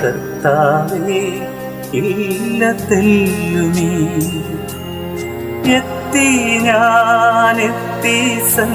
കർത്താവേ ഇല്ല തെല്ലുമേ. എത്തി ഞാനെത്തി